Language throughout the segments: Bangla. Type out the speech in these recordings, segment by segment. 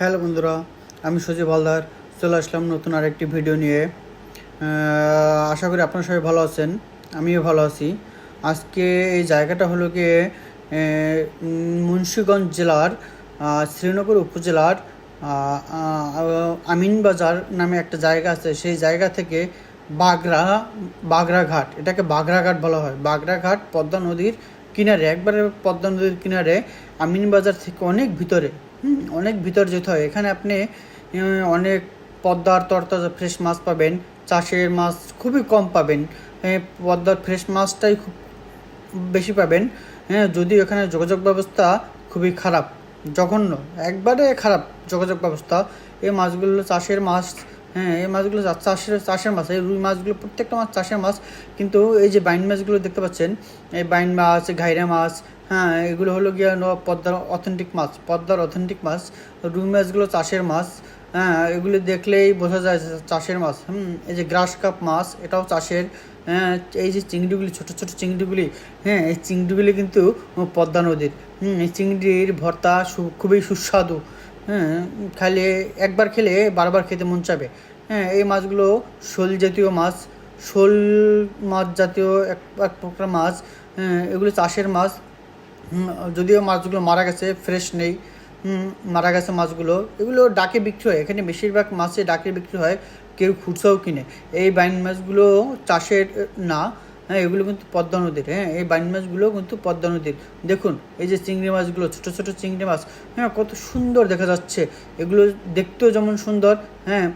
হ্যালো বন্ধুরা, আমি সজীব হালদার, চলে আসলাম নতুন আরেকটি ভিডিও নিয়ে। আশা করি আপনারা সবাই ভালো আছেন, আমিও ভালো আছি। আজকে এই জায়গাটা হলো গিয়ে মুন্সিগঞ্জ জেলার শ্রীনগর উপজেলার আমিনবাজার নামে একটা জায়গা আছে। সেই জায়গা থেকে বাগরা, বাগরাঘাট, এটাকে বাগরাঘাট বলা হয়। বাগরাঘাট পদ্মা নদীর কিনারে, একবারে পদ্মা নদীর কিনারে আমিনবাজার থেকে অনেক ভিতরে অনেক ভিতর যেতে হয়। এখানে আপনি অনেক পদ্মার তরতাজা ফ্রেশ মাছ পাবেন, চাষের মাছ খুবই কম পাবেন। পদ্মার ফ্রেশ মাছটাই খুব বেশি পাবেন। হ্যাঁ যদিও এখানে যোগাযোগ ব্যবস্থা খুবই খারাপ, জঘন্য, একবারে খারাপ যোগাযোগ ব্যবস্থা। এই মাছগুলো চাষের মাছ হ্যাঁ এই মাছগুলো চাষের চাষের মাছ, এই রুই মাছগুলো, প্রত্যেকটা মাছ চাষের মাছ। কিন্তু এই যে বাইন মাছগুলো দেখতে পাচ্ছেন, এই বাইন মাছ ঘাইরা মাছ হ্যাঁ এগুলো হলো গিয়ে পদ্মার অথেন্টিক মাছ, পদ্মার অথেন্টিক মাছ, রুই মাছগুলো চাষের মাছ হ্যাঁ এগুলো দেখলেই বোঝা যায় চাষের মাছ। হুম, এই যে গ্রাস কাপ মাছ, এটাও চাষের হ্যাঁ এই যে চিংড়িগুলি, ছোট ছোট চিংড়িগুলি হ্যাঁ এই চিংড়িগুলি কিন্তু পদ্মা নদীর। হুম, এই চিংড়ির ভর্তা খুবই সুস্বাদু। হ্যাঁ খাইলে একবার খেলে বারবার খেতে মন চাবে হ্যাঁ এই মাছগুলো শোল জাতীয় মাছ, শোল মাছ জাতীয় এক এক প্রকার মাছ হ্যাঁ এগুলো চাষের মাছ যদিও মাছগুলো মারা গেছে ফ্রেশ নেই। মারা গেছে মাছগুলো। এগুলো ডাকে বিক্রি হয়। এখানে বেশিরভাগ মাছে ডাকে বিক্রি হয়, কেউ খুচরাও কিনে। এই বাইন মাছগুলো চাষের না। হ্যাঁ এগুলো কিন্তু পদ্মা নদীর। হ্যাঁ এই বাইন মাছগুলো কিন্তু পদ্মা নদীর। দেখুন, এই যে চিংড়ি মাছগুলো, ছোটো ছোটো চিংড়ি মাছ। হ্যাঁ কত সুন্দর দেখা যাচ্ছে। এগুলো দেখতেও যেমন সুন্দর। হ্যাঁ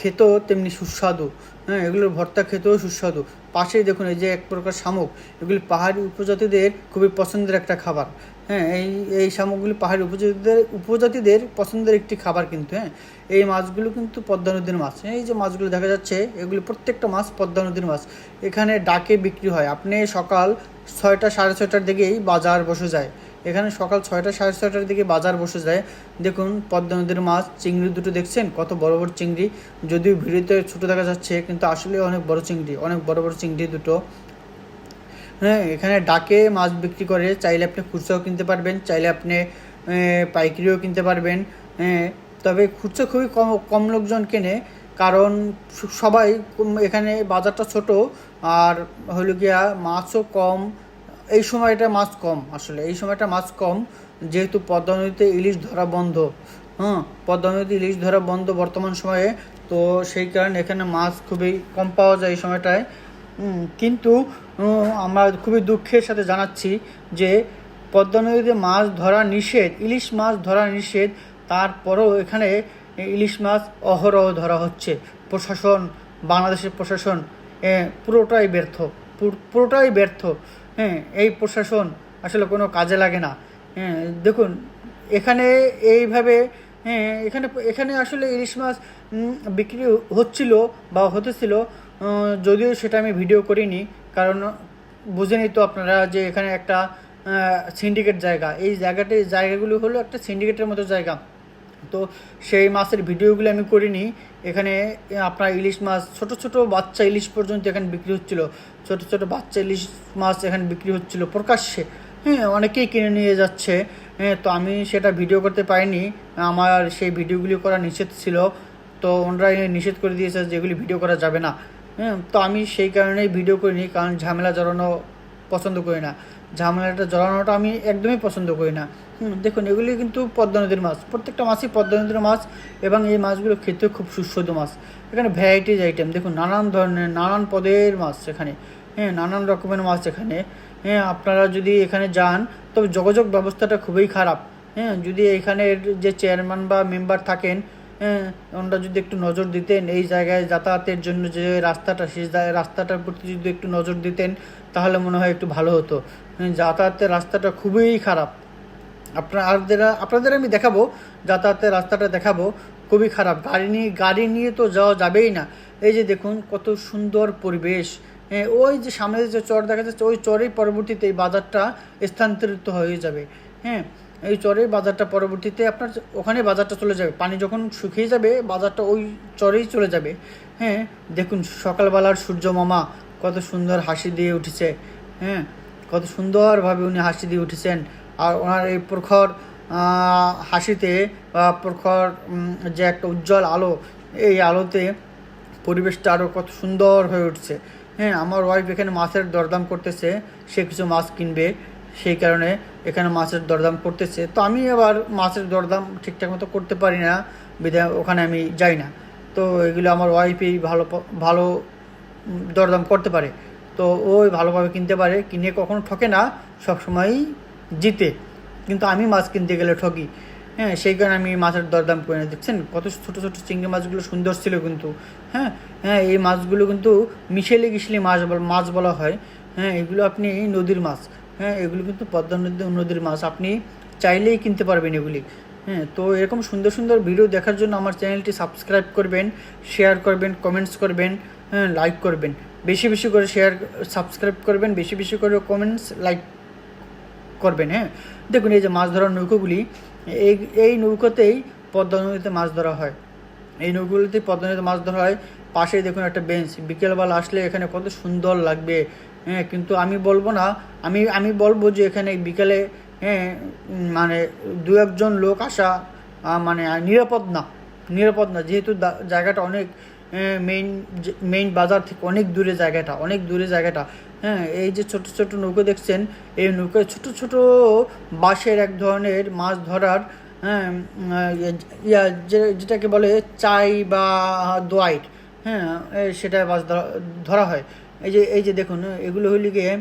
খেতেও তেমনি সুস্বাদু। হ্যাঁ এগুলোর ভর্তা খেতেও সুস্বাদু। পাশেই দেখুন এই যে এক প্রকার শামুক, এগুলি পাহাড়ি উপজাতিদের খুবই পছন্দের একটা খাবার। হ্যাঁ এই এই শামুকগুলি পাহাড়ি উপজাতিদের উপজাতিদের পছন্দের একটি খাবার কিন্তু হ্যাঁ। এই মাছগুলো কিন্তু পদ্মা নদীর মাছ। এই যে মাছগুলো দেখা যাচ্ছে, এগুলি প্রত্যেকটা মাছ পদ্মা নদীর মাছ। এখানে ডাকে বিক্রি হয়। আপনি সকাল ছয়টা, সাড়ে ছয়টার দিকেই বাজার বসে যায়। এখানে সকাল ছয়টা সাড়ে ছয়টার দিকে বাজার বসে যায়। দেখুন, পদ্মা নদীর মাছ, চিংড়ি দুটো দেখছেন? কত বড় বড় চিংড়ি। যদিও ভিডিওতে ছোটো দেখা যাচ্ছে, কিন্তু আসলে অনেক বড় চিংড়ি, অনেক বড় বড় চিংড়ি দুটো। হ্যাঁ এখানে ডাকে মাছ বিক্রি করে। চাইলে আপনি খুচরাও কিনতে পারবেন, চাইলে আপনি পাইকারিও কিনতে পারবেন। হ্যাঁ তবে খুচরো খুবই কম কম লোকজন কেনে, কারণ সবাই এখানে বাজারটা ছোট, আর হলো গিয়া মাছও কম এই সময়টা মাছ কম আসলে, এই সময়টা মাছ কম যেহেতু পদ্মা নদীতে ইলিশ ধরা বন্ধ। হ্যাঁ পদ্মা নদীতে ইলিশ ধরা বন্ধ বর্তমান সময়ে, তো সেই কারণে এখানে মাছ খুবই কম পাওয়া যায় এই সময়টায়। কিন্তু আমরা খুবই দুঃখের সাথে জানাচ্ছি যে পদ্মা নদীতে মাছ ধরা নিষেধ, ইলিশ মাছ ধরা নিষেধ, তারপরেও এখানে ইলিশ মাছ অহরহ ধরা হচ্ছে। প্রশাসন, বাংলাদেশের প্রশাসন পুরোটাই ব্যর্থ পুরোটাই ব্যর্থ। হ্যাঁ এই প্রশাসন আসলে কোনো কাজে লাগে না। হ্যাঁ দেখুন, এখানে এইভাবে হ্যাঁ এখানে এখানে আসলে ইলিশ মাছ বিক্রি হচ্ছিল বা হতেছিল যদিও সেটা আমি ভিডিও করিনি, কারণ বুঝেনি তো আপনারা যে এখানে একটা সিন্ডিকেট জায়গা। এই জায়গাটি, জায়গাগুলো হলো একটা সিন্ডিকেটের মতো জায়গা। তো সেই মাছের ভিডিওগুলো আমি করিনি এখানে আপনার ইলিশ মাছ, ছোট ছোট বাচ্চা ইলিশ পর্যন্ত এখানে বিক্রি হচ্ছিল। ছোট ছোট বাচ্চা ইলিশ মাছ এখানে বিক্রি হচ্ছিল প্রকাশ্যে। হ্যাঁ অনেকেই কিনে নিয়ে যাচ্ছে। হ্যাঁ তো আমি সেটা ভিডিও করতে পারিনি। আমার সেই ভিডিওগুলি করা নিষেধ ছিল। তো ওনারা নিষেধ করে দিয়েছে যেগুলি ভিডিও করা যাবে না। হ্যাঁ তো আমি সেই কারণেই ভিডিও করিনি, কারণ ঝামেলা জড়ানো পছন্দ করি না। ঝামেলাটা জড়ানোটা আমি একদমই পছন্দ করি না। দেখুন, এগুলি কিন্তু পদ্মা নদীর মাছ। প্রত্যেকটা মাছই পদ্মা নদীর মাছ এবং এই মাছগুলো খেতে খুব সুস্বাদু মাছ। এখানে ভ্যারাইটিজ আইটেম দেখুন, নানান ধরনের, নানান পদের মাছ এখানে। হ্যাঁ নানান রকমের মাছ এখানে। হ্যাঁ আপনারা যদি এখানে যান, তবে যোগাযোগ ব্যবস্থাটা খুবই খারাপ। হ্যাঁ যদি এখানের যে চেয়ারম্যান বা মেম্বার থাকেন ওনারা যদি একটু নজর দিতেন এই জায়গায় যাতায়াতের জন্য যে রাস্তাটা সেই রাস্তাটার প্রতি যদি একটু নজর দিতেন তাহলে মনে হয় একটু ভালো হতো। হ্যাঁ, যাতায়াতের রাস্তাটা খুবই খারাপ। আপনাদের আপনাদের আমি দেখাবো যাতায়াতের রাস্তাটা দেখাবো খুবই খারাপ। গাড়ি নিয়ে গাড়ি নিয়ে তো যাওয়া যাবেই না। এই যে দেখুন কত সুন্দর পরিবেশ। হ্যাঁ, ওই যে সামনে যে চর দেখা যাচ্ছে ওই চরেই পরবর্তীতে এই বাজারটা স্থানান্তরিত হয়ে যাবে। হ্যাঁ এই চরে বাজারটা পরবর্তীতে আপনার ওখানে বাজারটা চলে যাবে। পানি যখন শুকিয়ে যাবে, বাজারটা ওই চরেই চলে যাবে। হ্যাঁ দেখুন সকালবেলার সূর্য মামা কত সুন্দর হাসি দিয়ে উঠেছে। হ্যাঁ কত সুন্দরভাবে উনি হাসি দিয়ে উঠেছেন। আর ওনার এই প্রখর হাসিতে বা প্রখর যে একটা উজ্জ্বল আলো, এই আলোতে পরিবেশটা আরও কত সুন্দর হয়ে উঠছে। হ্যাঁ আমার ওয়াইফ এখানে মাছের দরদাম করতেছে, সে কিছু মাছ কিনবে। সেই কারণে এখানে মাছের দরদাম করতেছে। তো আমি আবার মাছের দরদাম ঠিকঠাক মতো করতে পারি না, বিধায় ওখানে আমি যাই না। তো এগুলো আমার ওয়াইফই ভালো ভালো দরদাম করতে পারে। তো ওই ভালোভাবে কিনতে পারে, কিনে কখনো ঠকে না, সবসময়ই জিতে। কিন্তু আমি মাছ কিনতে গেলে ঠকি। হ্যাঁ সেই কারণে আমি মাছের দরদাম করে না দেখছেন, কত ছোটো ছোটো চিংড়ি মাছগুলো সুন্দর ছিল কিন্তু। হ্যাঁ হ্যাঁ এই মাছগুলো কিন্তু মিশেলে গিশলি মাছ মাছ বলা হয়। হ্যাঁ এগুলো আপনি নদীর মাছ। হ্যাঁ এগুলো কিন্তু পদ্মা নদী নদীর মাছ। আপনি চাইলেই কিনতে পারবেন এগুলি। হ্যাঁ তো এরকম সুন্দর সুন্দর ভিডিও দেখার জন্য আমার চ্যানেলটি সাবস্ক্রাইব করবেন শেয়ার করবেন কমেন্টস করবেন হ্যাঁ লাইক করবেন। বেশি বেশি করে শেয়ার সাবস্ক্রাইব করবেন, বেশি বেশি করে কমেন্টস লাইক করবেন হ্যাঁ। দেখুন, এই যে মাছ ধরার নৌকোগুলি, এই এই নৌকোতেই পদ্মা নদীতে মাছ ধরা হয়। এই নৌকোগুলিতে পদ্মা নদীতে মাছ ধরা হয়। পাশেই দেখুন একটা বেঞ্চ বিকেলবেলা আসলে এখানে কত সুন্দর লাগবে। হ্যাঁ কিন্তু আমি বলব না। আমি আমি বলব যে এখানে বিকেলে হ্যাঁ মানে দু একজন লোক আসা মানে নিরাপদ না নিরাপদ না। যেহেতু জায়গাটা অনেক মেইন মেইন বাজার থেকে অনেক দূরে জায়গাটা, অনেক দূরে জায়গাটা হ্যাঁ এই যে ছোট ছোট নৌকো দেখছেন, এই নৌকোয় ছোট ছোট বাঁশের এক ধরনের মাছ ধরার হ্যাঁ যেটাকে বলে চাই বা দোয়াইট হ্যাঁ সেটা মাছ ধরা হয়। এই যে এই যে দেখুন, এগুলো হইলে গিয়ে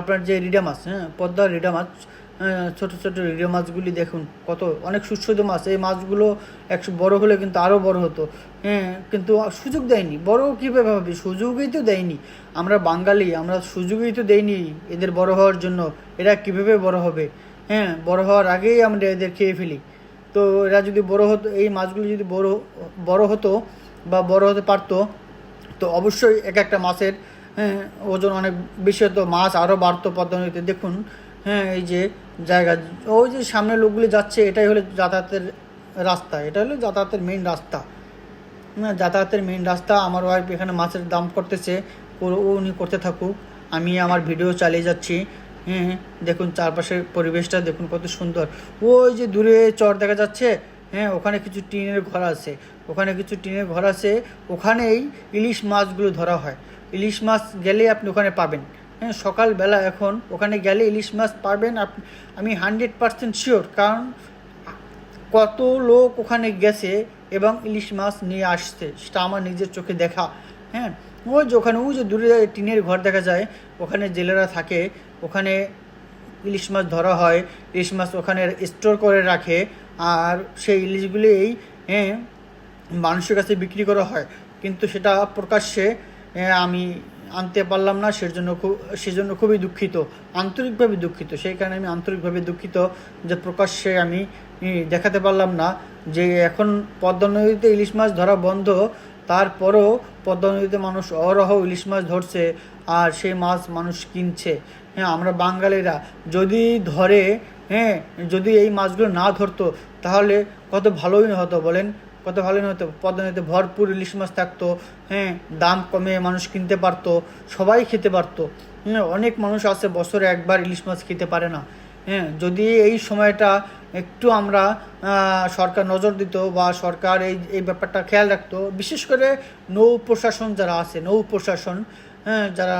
আপনার যে রিডা মাছ হ্যাঁ পদ্মার রিডা মাছ ছোট ছোট রিডা মাছগুলি দেখুন, কত অনেক সুস্বাদু মাছ। এই মাছগুলো একশো বড় হলে কিন্তু আরও বড় হতো। হ্যাঁ কিন্তু সুযোগ দেয়নি। বড় কীভাবে হবে? সুযোগই তো দেয়নি। আমরা বাঙালি, আমরা সুযোগই তো দেয়নি এদের বড় হওয়ার জন্য। এরা কীভাবে বড় হবে? হ্যাঁ বড় হওয়ার আগেই আমরা এদের খেয়ে ফেলি। তো এরা যদি বড় হতো, এই মাছগুলো যদি বড় বড় হতো বা বড় হতে পারতো, তো অবশ্যই এক একটা মাছের ওজন অনেক বেশি হতো, মাছ আরও বাড়তো পদ্মা নদীতে দেখুন হ্যাঁ এই যে জায়গা, ওই যে সামনে লোকগুলি যাচ্ছে, এটাই হলো যাতায়াতের রাস্তা, এটা হলো যাতায়াতের মেইন রাস্তা। যাতায়াতের মেইন রাস্তা, আমার ওয়াইফ এখানে মাছের দাম করতেছে উনি করতে থাকুক, আমি আমার ভিডিও চালিয়ে যাচ্ছি। হ্যাঁ দেখুন চারপাশের পরিবেশটা, দেখুন কত সুন্দর। ওই যে দূরে চর দেখা যাচ্ছে হ্যাঁ ওখানে কিছু টিনের ঘর আছে ওখানে কিছু টিনের ঘর আছে, ওখানেই ইলিশ মাছগুলো ধরা হয়। ইলিশ মাছ গেলে আপনি ওখানে পাবেন। হ্যাঁ সকালবেলা এখন ওখানে গেলে ইলিশ মাছ পাবেন আমি হান্ড্রেড পার্সেন্ট শিওর কারণ কত লোক ওখানে গেছে এবং ইলিশ মাছ নিয়ে আসছে, সেটা আমার নিজের চোখে দেখা। হ্যাঁ ওই যে ওখানে, ওই যে দূরে টিনের ঘর দেখা যায়, ওখানে জেলেরা থাকে, ওখানে ইলিশ মাছ ধরা হয়, ইলিশ মাছ ওখানে স্টোর করে রাখে, আর সেই ইলিশগুলিই হ্যাঁ মানুষের কাছে বিক্রি করা হয়। কিন্তু সেটা প্রকাশ্যে আমি আনতে পারলাম না, সেজন্য খুব, সেজন্য খুবই দুঃখিত, আন্তরিকভাবে দুঃখিত। সেই কারণে আমি আন্তরিকভাবে দুঃখিত যে প্রকাশ্যে আমি দেখাতে পারলাম না যে এখন পদ্মা নদীতে ইলিশ মাছ ধরা বন্ধ, তারপরও পদ্মা নদীতে মানুষ অহরহ ইলিশ মাছ ধরছে আর সেই মাছ মানুষ কিনছে। হ্যাঁ আমরা বাঙালিরা যদি ধরে হ্যাঁ যদি এই মাছগুলো না ধরতো, তাহলে কত ভালোই হতো বলেন? কত ভালো হতো পদ্মা ভরপুর ইলিশ মাছ থাকতো হ্যাঁ দাম কমে মানুষ কিনতে পারতো, সবাই খেতে পারতো। হ্যাঁ অনেক মানুষ আছে, বছরে একবার ইলিশ মাছ খেতে পারে না। হ্যাঁ যদি এই সময়টা একটু আমরা সরকার নজর দিত বা সরকার এই এই ব্যাপারটা খেয়াল রাখতো, বিশেষ করে নৌ প্রশাসন যারা আছে, নৌ প্রশাসন হ্যাঁ যারা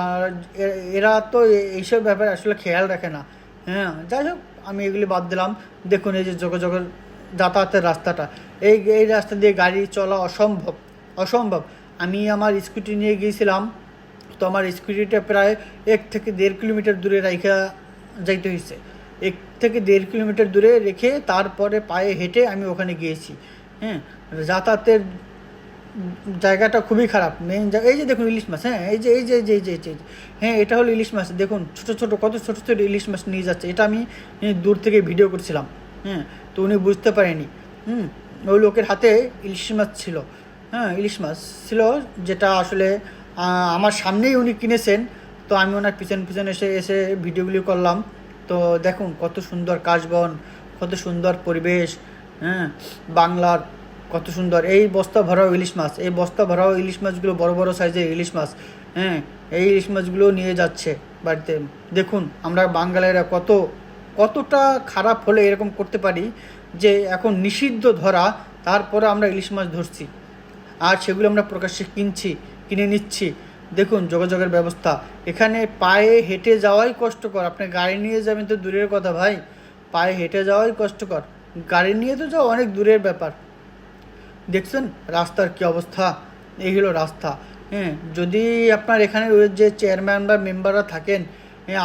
এরা তো এইসব ব্যাপারে আসলে খেয়াল রাখে না। হ্যাঁ যাই হোক, আমি এগুলি বাদ দিলাম। দেখুন, এই যে যোগাযোগের যাতায়াতের রাস্তাটা। এই এই রাস্তা দিয়ে গাড়ি চলা অসম্ভব অসম্ভব। আমি আমার স্কুটি নিয়ে গিয়েছিলাম। তো আমার স্কুটিটা প্রায় এক থেকে দেড় কিলোমিটার দূরে রাইখা যাইতে হয়েছে এক থেকে দেড় কিলোমিটার দূরে রেখে তারপরে পায়ে হেঁটে আমি ওখানে গিয়েছি। হ্যাঁ যাতায়াতের জায়গাটা খুবই খারাপ। মেন জায়গা, এই যে দেখুন ইলিশ মাছ হ্যাঁ এই যে এই যে এই যে এই যে এই যে হ্যাঁ এটা হলো ইলিশ মাছ। দেখুন, ছোটো ছোটো, কত ছোটো ছোটো ইলিশ মাছ নিয়ে যাচ্ছে। এটা আমি দূর থেকে ভিডিও করছিলাম। হ্যাঁ তো উনি বুঝতে পারেনি। হুম, ওই লোকের হাতে ইলিশ মাছ ছিল। হ্যাঁ ইলিশ মাছ ছিল যেটা আসলে আমার সামনেই উনি কিনেছেন। তো আমি ওনার পিছন পিছন এসে এসে ভিডিওগুলি করলাম। তো দেখুন কত সুন্দর কাশবন, কত সুন্দর পরিবেশ হ্যাঁ বাংলার কত সুন্দর। এই বস্তা ভরাও ইলিশ মাছ, এই বস্তা ভরাও ইলিশ মাছগুলো বড় বড় সাইজের ইলিশ মাছ হ্যাঁ এই ইলিশ মাছগুলো নিয়ে যাচ্ছে বাড়িতে। দেখুন, আমরা বাঙালিরা কত কতটা খারাপ হলে এরকম করতে পারি যে এখন নিষিদ্ধ ধরা, তারপরে আমরা ইলিশ মাছ ধরছি। আর সেগুলো আমরা প্রকাশ্যে কিনছি, কিনে নিচ্ছি। দেখুন, যোগাযোগের ব্যবস্থা। এখানে পায়ে হেঁটে যাওয়াই কষ্টকর। আপনি গাড়ি নিয়ে যাবেন তো দূরের কথা ভাই। পায়ে হেঁটে যাওয়াই কষ্টকর। গাড়ি নিয়ে তো যাওয়া অনেক দূরের ব্যাপার। দেখছেন, রাস্তার কি অবস্থা? এই হলো রাস্তা। হ্যাঁ যদি আপনার এখানে যে চেয়ারম্যান বা মেম্বাররা থাকেন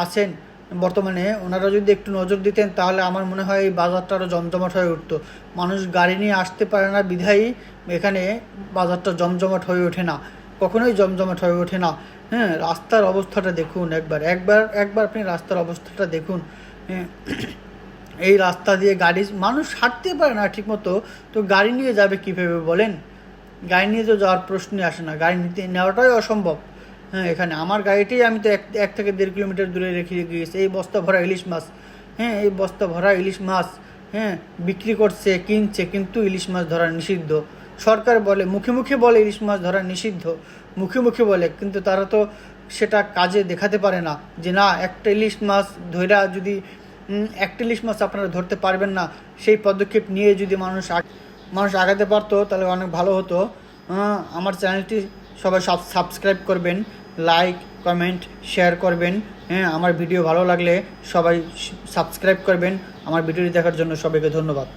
আসেন বর্তমানে ওনারা যদি একটু নজর দিতেন, তাহলে আমার মনে হয় এই বাজারটা আরও জমজমাট হয়ে উঠতো। মানুষ গাড়ি নিয়ে আসতে পারে না, বিধায়ী এখানে বাজারটা জমজমাট হয়ে ওঠে না। কখনোই জমজমাট হয়ে ওঠে না। হ্যাঁ রাস্তার অবস্থাটা দেখুন একবার। একবার একবার আপনি রাস্তার অবস্থাটা দেখুন। হ্যাঁ এই রাস্তা দিয়ে গাড়ি, মানুষ হাঁটতে পারে না ঠিকমতো। তো গাড়ি নিয়ে যাবে কীভাবে বলেন? গাড়ি নিয়ে তো যাওয়ার প্রশ্নই আসে না। গাড়ি নিতে নেওয়াটাই অসম্ভব। হ্যাঁ এখানে আমার গাড়িটাই আমি তো এক এক থেকে দেড় কিলোমিটার দূরে রেখে গিয়েছি। এই বস্তা ভরা ইলিশ মাছ হ্যাঁ এই বস্তা ভরা ইলিশ মাছ হ্যাঁ বিক্রি করছে, কিনছে, কিন্তু ইলিশ মাছ ধরা নিষিদ্ধ। সরকার বলে, মুখে মুখে বলে ইলিশ মাছ ধরা নিষিদ্ধ। মুখে মুখে বলে, কিন্তু তারা তো সেটা কাজে দেখাতে পারে না যে না, একটা ইলিশ মাছ ধইরা যদি একটা ইলিশ মাছ আপনারা ধরতে পারবেন না, সেই পদক্ষেপ নিয়ে যদি মানুষ মানুষ আগাতে পারতো, তাহলে অনেক ভালো হতো। আমার চ্যানেলটি সবাই সব সাবস্ক্রাইব করবেন লাইক কমেন্ট শেয়ার করবেন। হ্যাঁ আমার ভিডিও ভালো লাগলে সবাই সাবস্ক্রাইব করবেন। আমার ভিডিওটি দেখার জন্য সবাইকে ধন্যবাদ।